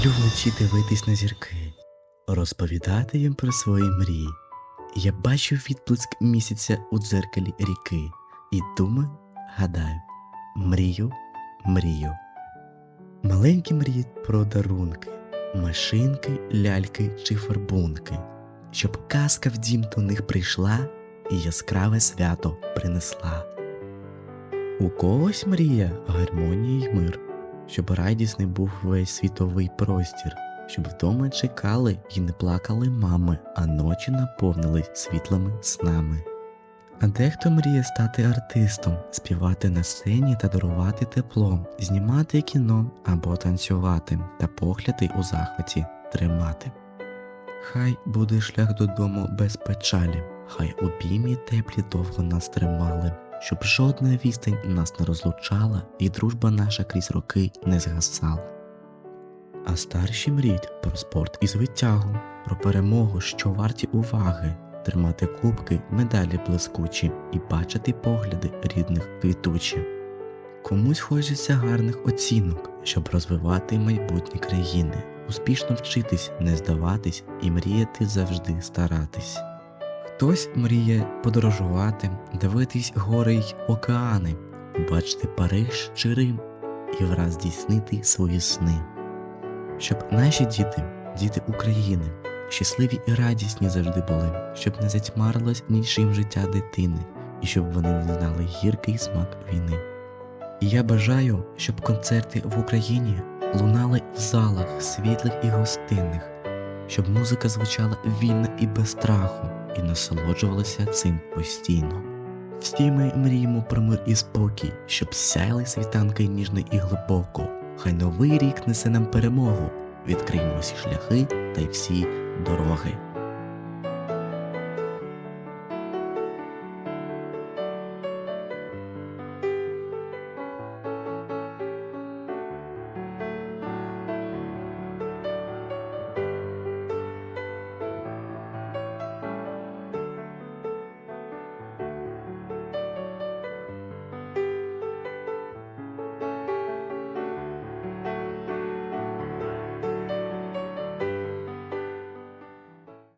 Люблю вночі дивитись на зірки, розповідати їм про свої мрії. Я бачу відблиск місяця у дзеркалі ріки і думаю, гадаю, мрію, мрію. Маленькі мріють про дарунки, машинки, ляльки чи фарбунки, щоб казка в дім до них прийшла і яскраве свято принесла. У когось мрія гармонія й мир, щоб радісний був весь світовий простір, щоб вдома чекали і не плакали мами, а ночі наповнились світлими снами. А дехто мріє стати артистом, співати на сцені та дарувати теплом, знімати кіно або танцювати та погляди у захваті тримати. Хай буде шлях додому без печалі, хай обіймі теплі довго нас тримали, щоб жодна відстань нас не розлучала і дружба наша крізь роки не згасала. А старші мріють про спорт і звитягу, про перемогу, що варті уваги, тримати кубки, медалі блискучі і бачити погляди рідних квітучі. Комусь хочеться гарних оцінок, щоб розвивати майбутні країни, успішно вчитись, не здаватись і мріяти завжди старатись. Хтось мріє подорожувати, дивитись гори й океани, бачити Париж чи Рим і враз здійснити свої сни. Щоб наші діти, діти України, щасливі і радісні завжди були, щоб не затьмарилось нічим життя дитини, і щоб вони не знали гіркий смак війни. І я бажаю, щоб концерти в Україні лунали в залах світлих і гостинних, щоб музика звучала вільно і без страху, і насолоджувалися цим постійно. Всі ми мріємо про мир і спокій, щоб сяяли світанки ніжно і глибоко. Хай новий рік несе нам перемогу, відкриємо всі шляхи та й всі дороги.